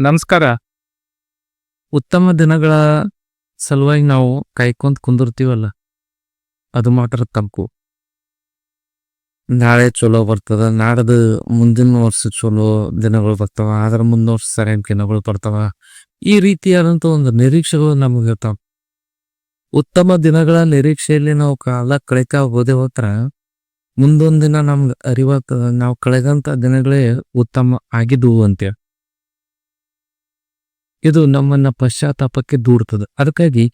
ನಮಸ್ಕಾರ. ಉತ್ತಮ ದಿನಗಳ ಸಲುವಾಗಿ ನಾವು ಕಾಯ್ಕೊಂತ ಕುಂದಿರ್ತೀವಲ್ಲ? ಅದು ಮಾತ್ರ ತಪ್ಪು. ನಾಳೆ ಚಲೋ ಬರ್ತದ, ನಾಡದ ಮುಂದಿನ ವರ್ಷ ಚಲೋ ದಿನಗಳು ಬರ್ತಾವ ಅದ್ರ ಮುಂದಿನ ವರ್ಷ ಸರಿಯಾದ ದಿನಗಳು ಬರ್ತಾವ. ಈ ರೀತಿಯಾದಂತ ಒಂದು ನಿರೀಕ್ಷೆಗಳು ನಮಗೆ ಇರ್ತಾವ. ಉತ್ತಮ ದಿನಗಳ ನಿರೀಕ್ಷೆಯಲ್ಲಿ ನಾವು ಕಾಲ ಕಳಿಕ ಹೋದೆ ಹೋತ್ರ, ಮುಂದೊಂದು ದಿನ ನಮ್ಗೆ ಅರಿವಾಗ್ತದ, ನಾವು ಕಳೆದಂತ ದಿನಗಳೇ ಉತ್ತಮ ಆಗಿದ್ವು ಅಂತೇಳಿ ಇದು ನಮ್ಮನ್ನ ಪಶ್ಚಾತ್ತಾಪಕ್ಕೆ ದೂಡ್ತದೆ. ಅದಕ್ಕಾಗಿ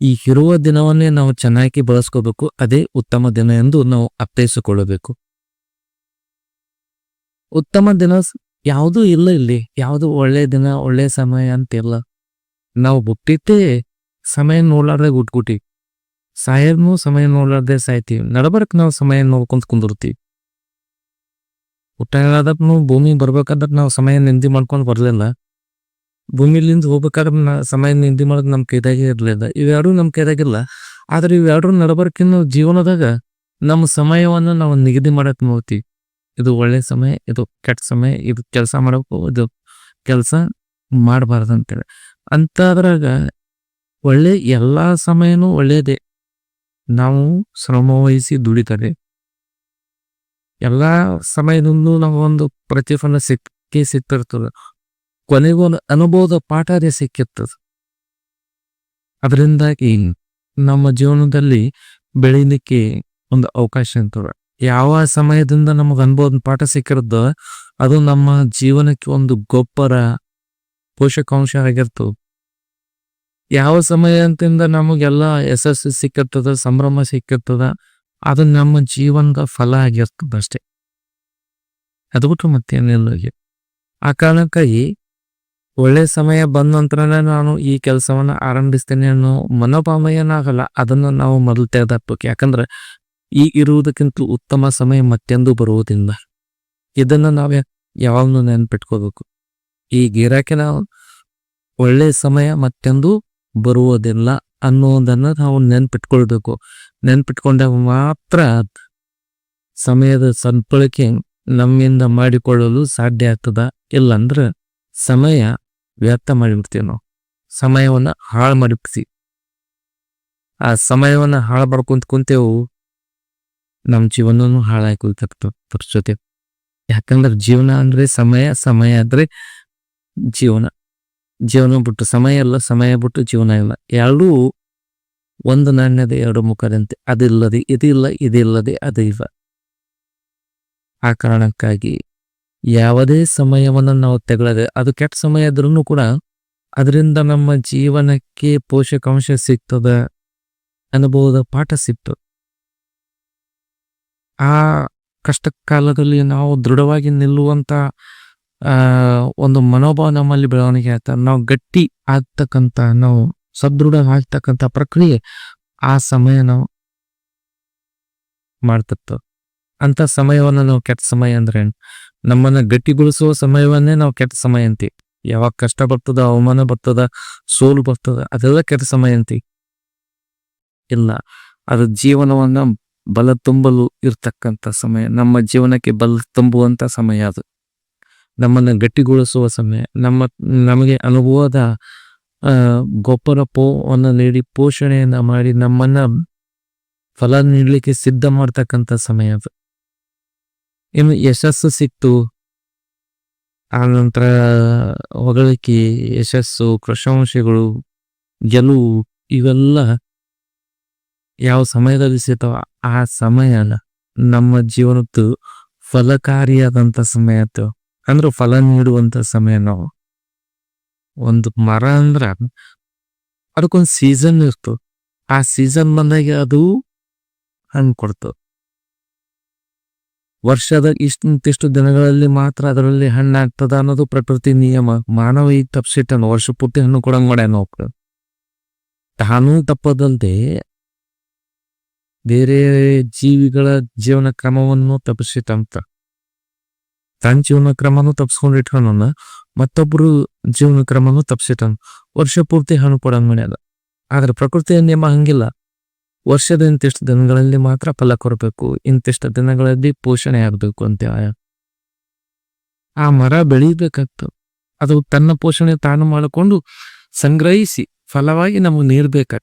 ಈ ಇರುವ ದಿನವನ್ನೇ ನಾವು ಚೆನ್ನಾಗಿ ಬಳಸ್ಕೋಬೇಕು. ಅದೇ ಉತ್ತಮ ದಿನ ಎಂದು ನಾವು ಅರ್ಥೈಸಿಕೊಳ್ಳಬೇಕು. ಉತ್ತಮ ದಿನ ಯಾವುದೂ ಇಲ್ಲ ಇಲ್ಲಿ. ಯಾವುದು ಒಳ್ಳೆ ದಿನ, ಒಳ್ಳೆ ಸಮಯ ಅಂತಿಲ್ಲ. ನಾವು ಹುಟ್ಟಿದ್ದೇ ಸಮಯ ನೋಡ್ಲಾರ್ದೆ ಗುಟ್ಗುಟಿ. ಸಾಯರ್ನು ಸಮಯ ನೋಡ್ಲಾರ್ದೆ ಸಾಯ್ತೀವಿ. ನಡಬರ್ಕ್ ನಾವು ಸಮಯ ನೋಡ್ಕೊಂತ ಕುಂದಿರ್ತೀವಿ. ಹುಟ್ಟಾದ್ರೂ ಭೂಮಿ ಬರ್ಬೇಕಾದ್ರೆ ನಾವು ಸಮಯ ನಿಂದಿ ಮಾಡ್ಕೊಂಡು ಬರ್ಲಿಲ್ಲ. ಭೂಮಿಲಿಂದ ಹೋಗ್ಬೇಕಾದ್ರೆ ಸಮಯ ನಿಂದಿ ಮಾಡೋದು ನಮ್ ಕೈದಾಗೆ ಇರ್ಲಿಲ್ಲ ಇವೆರಡೂ ನಮ್ ಕೈದಾಗಿಲ್ಲ. ಆದ್ರೆ ಇವೆರಡೂ ನಡಬರ್ಕಿನ್ನ ಜೀವನದಾಗ ನಮ್ಮ ಸಮಯವನ್ನ ನಾವು ನಿಗದಿ ಮಾಡಕ್ ನೋಡ್ತೀವಿ. ಇದು ಒಳ್ಳೆ ಸಮಯ, ಇದು ಕೆಟ್ಟ ಸಮಯ, ಇದು ಕೆಲಸ ಮಾಡಬೇಕು, ಇದು ಕೆಲಸ ಮಾಡಬಾರ್ದು ಅಂತೇಳಿ. ಅಂತದ್ರಾಗ ಒಳ್ಳೆ ಎಲ್ಲಾ ಸಮಯನೂ ಒಳ್ಳೇದೇ. ನಾವು ಶ್ರಮ ವಹಿಸಿ ದುಡಿತಾರೆ. ಎಲ್ಲಾ ಸಮಯದಿಂದ ನಾವು ಒಂದು ಪ್ರತಿಫಲ ಸಿಕ್ಕೇ ಸಿಕ್ತಿರ್ತದೆ ಕೊನೆಗೂ ಅನುಭವದ ಪಾಠ ಸಿಕ್ಕಿರ್ತದೆ. ಅದರಿಂದಾಗಿ ನಮ್ಮ ಜೀವನದಲ್ಲಿ ಬೆಳೀಲಿಕ್ಕೆ ಒಂದು ಅವಕಾಶ ಇರ್ತದೆ. ಯಾವ ಸಮಯದಿಂದ ನಮಗೆ ಅನುಭವದ ಪಾಠ ಸಿಕ್ಕಿರದ ಅದು ನಮ್ಮ ಜೀವನಕ್ಕೆ ಒಂದು ಗೊಬ್ಬರ, ಪೋಷಕಾಂಶ ಆಗಿರ್ತದೆ. ಯಾವ ಸಮಯ ಅಂತಿಂದ ನಮಗೆಲ್ಲ ಯಶಸ್ಸು ಸಿಕ್ಕಿರ್ತದ, ಸಂಭ್ರಮ ಸಿಕ್ಕಿರ್ತದ, ಅದು ನಮ್ಮ ಜೀವನದ ಫಲ ಆಗಿರ್ತದ ಅಷ್ಟೇ. ಅದು ಬಿಟ್ಟು ಮತ್ತೇನಿಲ್ಲ. ಆ ಕಾರಣಕ್ಕಾಗಿ ಒಳ್ಳೆ ಸಮಯ ಬಂದ ನಂತರನೇ ನಾನು ಈ ಕೆಲಸವನ್ನ ಆರಂಭಿಸ್ತೇನೆ ಅನ್ನೋ ಮನೋಭಾವ ಏನಾಗಲ್ಲ ಅದನ್ನ ನಾವು ಮೊದಲು ತೆಗೆದಾಕ್ಬೇಕು. ಯಾಕಂದ್ರೆ ಈ ಇರುವುದಕ್ಕಿಂತ ಉತ್ತಮ ಸಮಯ ಮತ್ತೆಂದು ಬರುವುದಿಲ್ಲ. ಇದನ್ನ ನಾವೇ ಯಾವಾಗಲೂ ನೆನ್ಪಿಟ್ಕೋಬೇಕು. ಈ ಗಿರಾಕಿ ನಾವು ಒಳ್ಳೆ ಸಮಯ ಮತ್ತೆಂದು ಬರುವುದಿಲ್ಲ ಅನ್ನೋದನ್ನ ನಾವು ನೆನ್ಪಿಟ್ಕೊಳ್ಬೇಕು. ನೆನ್ಪಿಟ್ಕೊಂಡಾಗ ಮಾತ್ರ ಸಮಯದ ಸದ್ಬಳಕೆ ನಮ್ಮಿಂದ ಮಾಡಿಕೊಳ್ಳಲು ಸಾಧ್ಯ ಆಗ್ತದ. ಇಲ್ಲಂದ್ರ ಸಮಯ ವ್ಯರ್ಥ ಮಾಡಿಬಿಡ್ತೀವಿ ನಾವು. ಸಮಯವನ್ನ ಹಾಳು ಮಾಡಿಬಿಡ್ತೀವಿ. ಆ ಸಮಯವನ್ನ ಹಾಳು ಮಾಡ್ಕೊಂತ ಕುಂತೇವು ನಮ್ಮ ಜೀವನನು ಹಾಳಾಗ್ಕೊಳ್ತಕ್ಕ ಜೊತೆ ಯಾಕಂದ್ರೆ ಜೀವನ ಅಂದ್ರೆ ಸಮಯ ಸಮಯ ಅಂದ್ರೆ ಜೀವನ. ಜೀವನ ಬಿಟ್ಟು ಸಮಯ ಇಲ್ಲ, ಸಮಯ ಬಿಟ್ಟು ಜೀವನ ಇಲ್ಲ. ಎರಡೂ ಒಂದು ನಾಣ್ಯದ ಎರಡು ಮುಖದಂತೆ. ಅದಿಲ್ಲದೆ, ಇದಿಲ್ಲ, ಇದಿಲ್ಲದೆ ಅದು ಇಲ್ಲ ಆ ಕಾರಣಕ್ಕಾಗಿ ಯಾವುದೇ ಸಮಯವನ್ನು ನಾವು ತೆಗಳದೆ ಅದು ಕೆಟ್ಟ ಸಮಯ ಇದ್ರೂ ಕೂಡ ಅದರಿಂದ ನಮ್ಮ ಜೀವನಕ್ಕೆ ಪೋಷಕಾಂಶ ಸಿಗ್ತದ ಅನುಭವದ ಪಾಠ ಸಿಗ್ತದೆ. ಆ ಕಷ್ಟ ಕಾಲದಲ್ಲಿ ನಾವು ದೃಢವಾಗಿ ನಿಲ್ಲುವಂತ ಒಂದು ಮನೋಭಾವ ನಮ್ಮಲ್ಲಿ ಬೆಳವಣಿಗೆ ಆಯ್ತ. ನಾವು ಗಟ್ಟಿ ಆಗ್ತಕ್ಕಂಥ ನಾವು ಸದೃಢ ಆಗ್ತಕ್ಕಂಥ ಪ್ರಕ್ರಿಯೆ ಆ ಸಮಯ ನಾವು ಮಾಡ್ತಿತ್ತು ಅಂತ ಸಮಯವನ್ನು ನಾವು ಕೆಟ್ಟ ಸಮಯ ಅಂದ್ರೆ? ನಮ್ಮನ್ನ ಗಟ್ಟಿಗೊಳಿಸುವ ಸಮಯವನ್ನೇ ನಾವು ಕೆಟ್ಟ ಸಮಯ ಅಂತಿ ಯಾವಾಗ ಕಷ್ಟ ಬರ್ತದ ಅವಮಾನ ಬರ್ತದ, ಸೋಲು ಬರ್ತದ, ಅದೆಲ್ಲ ಕೆಟ್ಟ ಸಮಯ ಅಂತಿ ಇಲ್ಲ, ಅದು ಜೀವನವನ್ನ ಬಲ ತುಂಬಲು ಇರ್ತಕ್ಕಂಥ ಸಮಯ. ನಮ್ಮ ಜೀವನಕ್ಕೆ ಬಲ ತುಂಬುವಂತ ಸಮಯ ಅದು. ನಮ್ಮನ್ನ ಗಟ್ಟಿಗೊಳಿಸುವ ಸಮಯ. ನಮ್ಮ, ನಮಗೆ ಅನುಭವದ ಗೊಬ್ಬರ ಪೋವನ್ನು ನೀಡಿ, ಪೋಷಣೆಯನ್ನ ಮಾಡಿ, ನಮ್ಮನ್ನ ಫಲ ನೀಡಲಿಕ್ಕೆ ಸಿದ್ಧ ಮಾಡ್ತಕ್ಕಂಥ ಸಮಯ ಅದು. ಇನ್ನು ಯಶಸ್ಸು ಸಿಕ್ತು. ಆ ನಂತರ ಹೊಗಳಿಕೆ, ಯಶಸ್ಸು ಪ್ರಶಂಸೆಗಳು ಗೆಲುವು ಇವೆಲ್ಲ ಯಾವ ಸಮಯದಲ್ಲಿ ಸಿಗ್ತಾವ ಆ ಸಮಯ ನಮ್ಮ ಜೀವನದ್ದು ಫಲಕಾರಿಯಾದಂಥ ಸಮಯ ಅದು ಅಂದ್ರೆ ಫಲ ನೀಡುವಂತ ಸಮಯ ನಾವು. ಒಂದು ಮರ ಅಂದ್ರ ಅದಕ್ಕೊಂದು ಸೀಸನ್ ಇರ್ತು ಆ ಸೀಸನ್ ಬಂದಾಗ ಅದು ಹಣ್ಣು ಕೊಡ್ತು ವರ್ಷದ ಇಷ್ಟಿಷ್ಟು ದಿನಗಳಲ್ಲಿ ಮಾತ್ರ ಅದರಲ್ಲಿ ಹಣ್ಣಾಗ್ತದ ಅನ್ನೋದು ಪ್ರಕೃತಿ ನಿಯಮ. ಮಾನವ ಈಗ ತಪ್ಸಿಟ್ಟನು, ವರ್ಷ ಪೂರ್ತಿ ಹಣ್ಣು ಕೊಡಂಗ್ ಮಾಡ್ಯಾನ ಅವ್ಕ. ತಾನೂ ತಪ್ಪದಲ್ಲದೆ ಬೇರೆ ಜೀವಿಗಳ ಜೀವನ ಕ್ರಮವನ್ನು ತಪ್ಪಿಸಿಟ್ಟಂತ ತನ್ನ ಜೀವನ ಕ್ರಮನು ತಪ್ಸ್ಕೊಂಡಿಟ್ಕೊಂಡ ಮತ್ತೊಬ್ರು ಜೀವನ ಕ್ರಮನು ತಪ್ಪಿಸಿಟ್ಟನು ವರ್ಷ ಪೂರ್ತಿ ಹಣ್ಣು ಕೊಡಂಗ್ ಮಾಡ್ಯಾದ ಆದ್ರೆ ಪ್ರಕೃತಿಯ ನಿಯಮ ಹಂಗಿಲ್ಲ. ವರ್ಷದ ಇಂತಿಷ್ಟು ದಿನಗಳಲ್ಲಿ ಮಾತ್ರ ಫಲ ಕೊರಬೇಕು ಇಂತಿಷ್ಟು ದಿನಗಳಲ್ಲಿ ಪೋಷಣೆ ಆಗಬೇಕು ಅಂತ ಆ ಮರ ಬೆಳೀಬೇಕಾಗ್ತದೆ ಅದು ತನ್ನ ಪೋಷಣೆ ತಾನು ಮಾಡಿಕೊಂಡು ಸಂಗ್ರಹಿಸಿ ಫಲವಾಗಿ ನಮಗೆ ನೀಡ್ಬೇಕ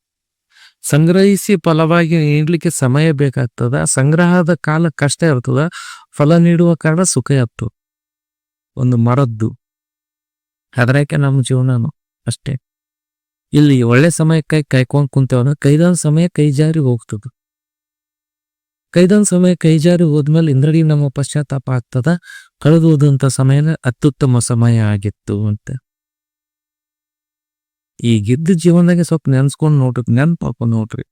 ಸಂಗ್ರಹಿಸಿ ಫಲವಾಗಿ ನೀಡಲಿಕ್ಕೆ ಸಮಯ ಬೇಕಾಗ್ತದ. ಸಂಗ್ರಹದ ಕಾಲ ಕಷ್ಟ ಇರ್ತದ. ಫಲ ನೀಡುವ ಕಾರಣ ಸುಖ ಇರ್ತದೆ. ಒಂದು ಮರದ್ದು. ಅದರಕ್ಕೆ ನಮ್ಮ ಜೀವನನು ಅಷ್ಟೇ. ಇಲ್ಲಿ ಒಳ್ಳೆ ಸಮಯಕ್ಕೆ ಕಾಯ್ಕೊಂಡ್ ಕುಂತೇವನ, ಕೈದಾನ್ ಸಮಯ ಕೈ ಜಾರಿ ಹೋಗ್ತದ. ಕೈದಾನ್ ಸಮಯ ಕೈ ಜಾರಿ ಹೋದ್ಮೇಲೆ ಇಂದ್ರಡಿ ನಮ್ಮ ಪಶ್ಚಾತ್ತಾಪ ಆಗ್ತದ, ಕಳೆದು ಹೋದಂತ ಸಮಯನ ಅತ್ಯುತ್ತಮ ಸಮಯ ಆಗಿತ್ತು ಅಂತ. ಈಗಿದ್ದ ಜೀವನದಾಗ ಸ್ವಲ್ಪ ನೆನ್ಸ್ಕೊಂಡ್ ನೋಡ್ರಿ ನೆನ್ಪಾಪ ನೋಡ್ರಿ.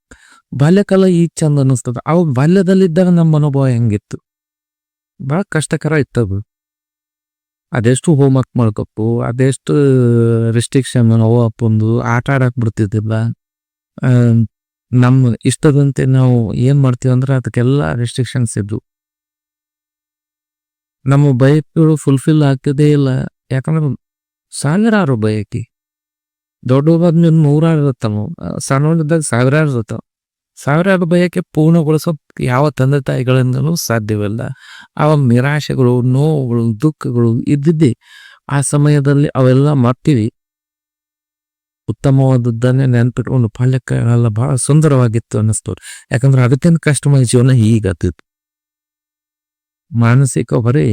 ಬಾಲ್ಯಕಾಲ ಈ ಚಂದ ಅನಿಸ್ತದ ಅವ್ ಬಾಲ್ಯದಲ್ಲಿದ್ದಾಗ ನಮ್ಮ ಅನುಭವ ಹೆಂಗಿತ್ತು? ಬಹಳ ಕಷ್ಟಕರ ಇತ್ತದು. ಅದೆಷ್ಟು ಹೋಮ್ವರ್ಕ್ ಮಾಡ್ಕೊಪ್ಪು ಅದೆಷ್ಟು ರಿಸ್ಟ್ರಿಕ್ಷನ್ ಅವ ಅಪ್ಪಂದು ಆಟ ಆಡಕ್ ಬಿಡ್ತಿದ್ದಿಲ್ಲ. ನಮ್ಮ ಇಷ್ಟದಂತೆ ನಾವು ಏನ್ ಮಾಡ್ತೀವಿ ಅಂದ್ರೆ ಅದಕ್ಕೆಲ್ಲ ರೆಸ್ಟ್ರಿಕ್ಷನ್ಸ್ ಇದ್ವು. ನಮ್ಮ ಬಯಕೆಗಳು ಫುಲ್ಫಿಲ್ ಆಗ್ತದೇ ಇಲ್ಲ. ಯಾಕಂದ್ರೆ ಸಾವಿರಾರು ಬಯಕೆ ದೊಡ್ಡದಾದ್ಮೇಲೆ ನೂರಾರು ಸಣ್ಣ ಸಣ್ಣದಾಗ ಸಾವಿರಾರು ಇರ್ತಾವ ಸಾವಿರಾರು ಬಯಕೆ ಪೂರ್ಣಗೊಳಿಸೋ ಯಾವ ತಂದೆ ತಾಯಿಗಳಿಂದಲೂ ಸಾಧ್ಯವಿಲ್ಲ. ಅವ ನಿರಾಶೆಗಳು, ನೋವುಗಳು, ದುಃಖಗಳು ಇದ್ದಿದ್ದೆ ಆ ಸಮಯದಲ್ಲಿ ಅವೆಲ್ಲ ಮಾಡ್ತೀವಿ ಉತ್ತಮವಾದದ್ದನ್ನೇ ನೆನ್ಪಿಟ್ಕೊಂಡು ಬಾಲ್ಯಕಾಲ ಬಹಳ ಸುಂದರವಾಗಿತ್ತು ಅನ್ನಿಸ್ತು. ಯಾಕಂದ್ರೆ ಅದಕ್ಕಿಂತ ಕಷ್ಟಮಯ ಜೀವನ ಹೀಗಾಗ್ತಿತ್ತು ಮಾನಸಿಕ ಹೊರೆ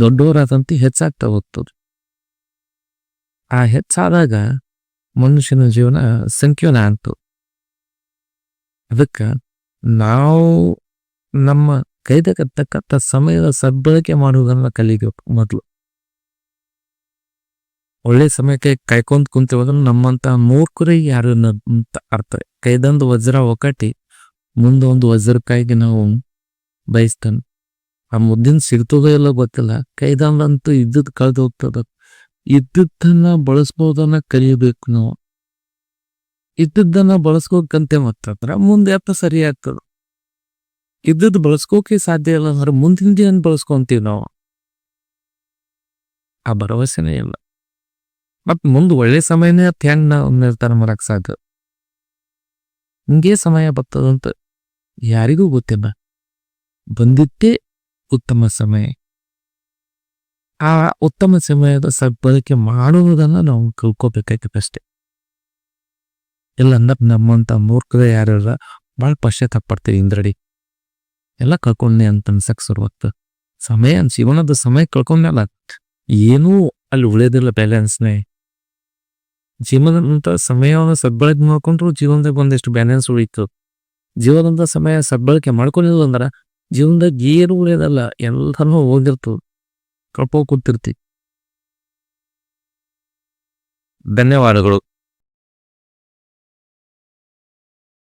ದೊಡ್ಡವರಾದಂತೆ ಹೆಚ್ಚಾಗ್ತಾ ಹೋಗ್ತದೆ. ಆ ಹೆಚ್ಚಾದಾಗ ಮನುಷ್ಯನ ಜೀವನ ಸಂಕೀರ್ಣ ಅಂತು ಅದಕ್ಕೆ ನಾವು ನಮ್ಮ ಕೈದಕ್ಕತಕ್ಕಂಥ ಸಮಯದ ಸದ್ಬಳಕೆ ಮಾಡುವುದನ್ನ ಕಲಿಬೇಕು ಮೊದಲು. ಒಳ್ಳೆ ಸಮಯಕ್ಕೆ ಕಾಯ್ಕೊಂಡ್ ಕುಂತಿರೋದ್ರ ನಮ್ಮಂತ ಮೂರ್ಖರಿಗೆ ಯಾರು ಅರ್ಥ. ಕೈದಂದು ವಜ್ರ ಒಕ್ಕಟಿ ಮುಂದೊಂದು ವಜ್ರಕ್ಕಾಗಿ ನಾವು ಬಯಸ್ತಾನೆ ಆ ಮುದ್ದಿನ ಸಿಗ್ತದೋ ಎಲ್ಲ ಗೊತ್ತಿಲ್ಲ ಕೈದಂದಂತೂ ಇದ್ದದ್ ಕಳೆದು ಹೋಗ್ತದ ಇದ್ದದ್ದನ್ನ ಬಳಸ್ಬೋದನ್ನ ಕಲಿಯಬೇಕು ನಾವು. ಇದ್ದದ್ದನ್ನ ಬಳಸ್ಕೋಕಂತೆ ಮತ್ತಂದ್ರ ಮುಂದೆ ಅಪ್ಪ ಸರಿ ಆಗ್ತದ. ಇದ್ದದ್ ಬಳಸ್ಕೋಕೆ ಸಾಧ್ಯ ಇಲ್ಲ ಅಂದ್ರೆ ಮುಂದಿನ ದಿನ ಬಳಸ್ಕೊಂತೀವಿ ನಾವು. ಆ ಭರವಸೆನೇ ಇಲ್ಲ. ಮತ್ ಮುಂದ್ ಒಳ್ಳೆ ಸಮಯನೇ ಅತ್ ಹೆಂಗ್ ನಾವು ನಿರ್ಧಾರ ಮಾಡಕ್ ಸಾಧ್ಯ? ಹಿಂಗೇ ಸಮಯ ಬರ್ತದಂತ ಯಾರಿಗೂ ಗೊತ್ತಿಲ್ಲ. ಬಂದಿದ್ದೇ ಉತ್ತಮ ಸಮಯ. ಆ ಉತ್ತಮ ಸಮಯದ ಸದ್ಬಳಕೆ ಮಾಡುವುದನ್ನ ನಾವು ಕಲ್ಕೋಬೇಕಾಗಿತ್ತಷ್ಟೇ ಇಲ್ಲ ಅಂದ್ರೆ ನಮ್ಮಂತ ಮೂರ್ಖದ ಯಾರ್ಯಾರ ಭಾಳ ಪಶ್ಚಾತ್ತಾಪ ಪಡ್ತೀವಿ ಇಂದ್ರಡಿ. ಎಲ್ಲ ಕಳ್ಕೊಂಡೆ ಅಂತ ಅನ್ಸಕ್ ಸುರುವತ್ತು. ಸಮಯ, ಜೀವನದ ಸಮಯ ಕಳ್ಕೊಂಡಲ್ಲ ಏನೂ ಅಲ್ಲಿ ಉಳಿಯೋದಿಲ್ಲ ಬ್ಯಾಲೆನ್ಸ್ನೇ. ಜೀವನದಂಥ ಸಮಯವನ್ನು ಸದ್ಬಳಕೆ ಮಾಡ್ಕೊಂಡ್ರು ಜೀವನದಾಗ ಒಂದಿಷ್ಟು ಬ್ಯಾಲೆನ್ಸ್ ಉಳಿತು. ಜೀವನದ ಸಮಯ ಸದ್ಬಳಕೆ ಮಾಡ್ಕೊಂಡಿಲ್ಲ ಅಂದ್ರೆ ಜೀವನದಾಗ ಏನು ಉಳಿಯೋದಲ್ಲ ಎಲ್ಲರೂ ಹೋಗಿರ್ತದ ಕಳ್ಕೊ ಕೂತಿರ್ತಿ. ಧನ್ಯವಾದಗಳು.